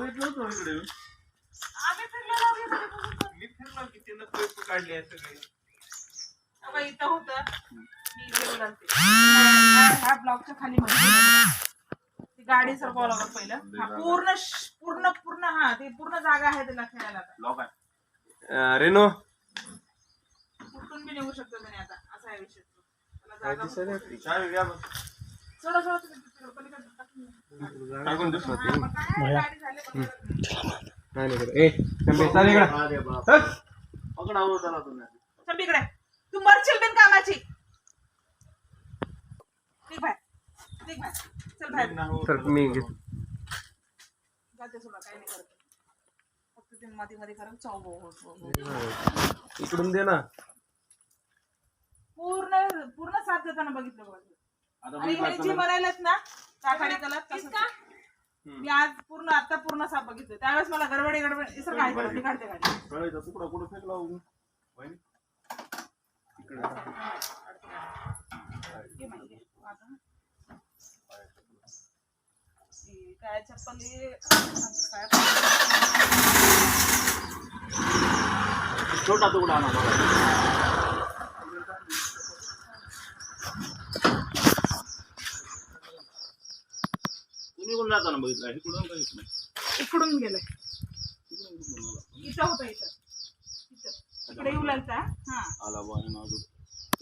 बघितलं होतं इकडे आम्ही फिरलो मी फिरलो किती ना इथं होत. मी ह्या ब्लॉकच्या खाली ती गाडी सर बोलावं पहिलं. पूर्ण पूर्ण पूर्ण हा ते पूर्ण जागा आहे त्याला खेळायला ब्लॉक आहे. रेनो कुठून बी निघू शकतो त्याने आता. असा आहे विषय. चला चला तुम्ही पलीकडे. तू मरशील बिन कामाची. चल बाहेर. तर मी घेतो जाते सोडा काही नाही करत. फक्त ते मध्ये मध्ये करत चौ हो. इकडून दे ना. पूर्ण पूर्ण साथ देताना बघितलं बघ. आणि हे जे बनायलात ना राखाडी कलर तसंच मी आज पूर्ण आता पूर्ण साप बघितलं त्यावेळेस मला गडबडी गडबड इसर काय करत मी काढते गाडी कळायचा तुकडा कुठं फेकला हो? वहिनी? घे माहिती घे. आता. ही काय चप्पल ही- काय छोटा तुकडा आणा मला कोण जाताना बघितलं इकडून का इकडून इकडून गेलंय इकडून कुठून आला? इथं होतं इथं इथं. इकडे येऊ लागता हा आला बा हे नाजूक.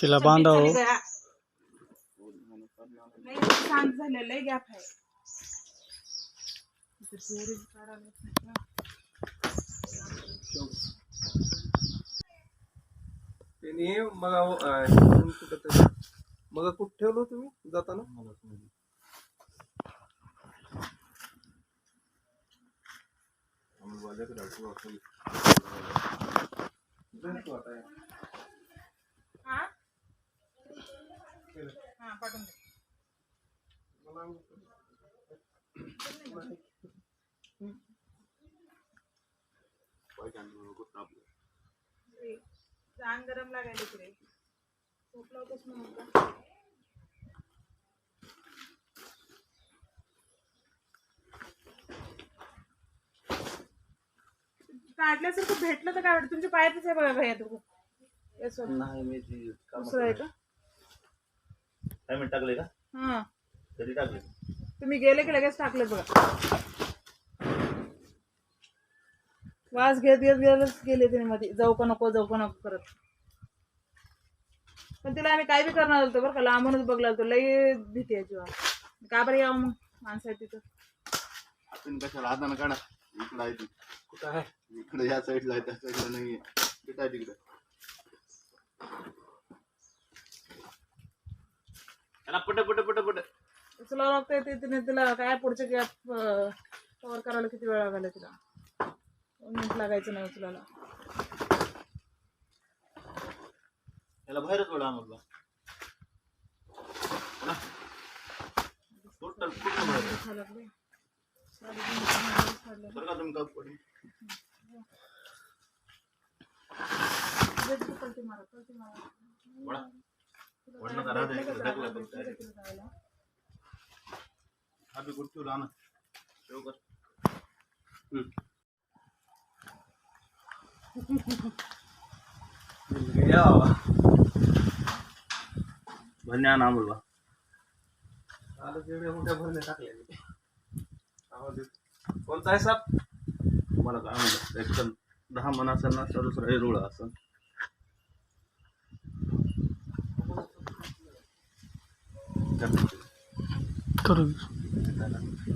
तिला बांधाव चल, चल, शांत झाले लय गॅप आहे इथं दोरी काढायला येत नाही ना. त्यांनी मग अं, कुठं मग कुठं ठेवलं तुम्ही जाताना गरम लागायला तिकडे झोपला होतास म्हणून काढल्यासारखं भेटलं तर काय वाटतं? तुमच्या पायातच आहे बघा भैया तू येस नाही मी ती दुसरं आहे का? काय टाकले का? हा. कधी टाकले तुम्ही गेले की लगेच टाकले बघा. वास घेत घेत गेलच गेले तिने मध्ये. जाऊ का नको जाऊ का नको करत. पण तिला आम्ही काय बी करणार होतो बरं का? लांबूनच बघला होतो. लई भीती आहे जीवा का बरं यावं मग माणसं आहे तिथं? आपण कशाला हातानं काढा? इकडं आहे ती. कुठं आहे? इकडे या साईडला आहे त्या साईडला नाहीये. तिथं आहे तिकडे. त्याला पट पट पट पट. उचलावं लागतंय ते तिने तिला काय पुढचे गॅप कव्हर करायला किती वेळ लागायला तिला? दोन मिनिट लागायचं नाही उचलायला याला बाहेरच पडा आम्हाला. टोटल पूर्ण बाहेर. दुखायला लागले. साडेतीन दिवस काढले. बरं का तुम्ही का पडी जे तिथे पलटी मारा, पलटी मारा. वडा वडणं का राहते इकडे ढकला पण काय तिथे जायला. हा बी गुडचूर आणा ठेव कर हम्म. या भन्या आणा आम्हाला आलं जेवढ्या मोठ्या भरण्या टाकल्या. आवाज येतो. कोणता आहे साप? तुम्हाला काय म्हणलं एक तर दहा मन असेल ना तर दुसरा हे रुळा असेल करून.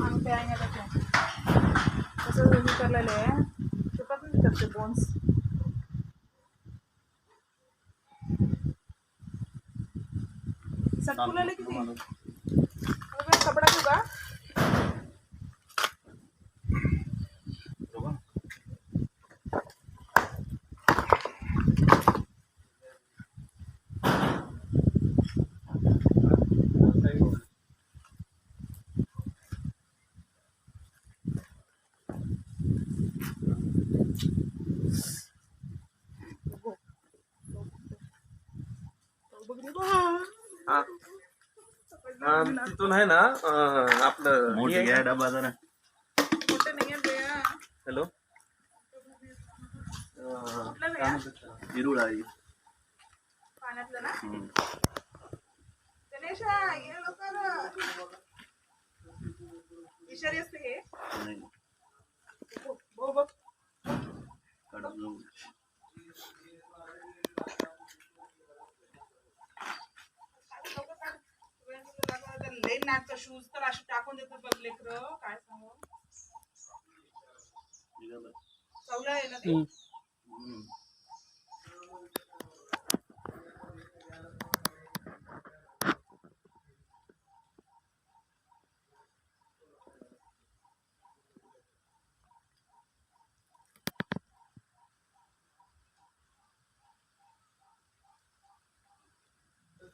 अंग पे आएंगे तो. क्या? असं हे करलेलं आहे सुटत नाही त्याचे बोन्स सटकुलेले किती? हा. तिथून आहे ना अं, आपलं मोठी घ्या डबा जरा. हॅलो. कुठला भैया? इरुळ आहे. पाण्यातलं ना? हम्म. गणेश ये लवकर. विषारी असते हे. नाही. जाऊ. लवकर काढ. लई नाटक शूज तर अशी टाकून देतात बघ लेकर काय सांगू. चवलं आहे ना.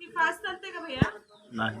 ती फास्ट चालते का भैया नाही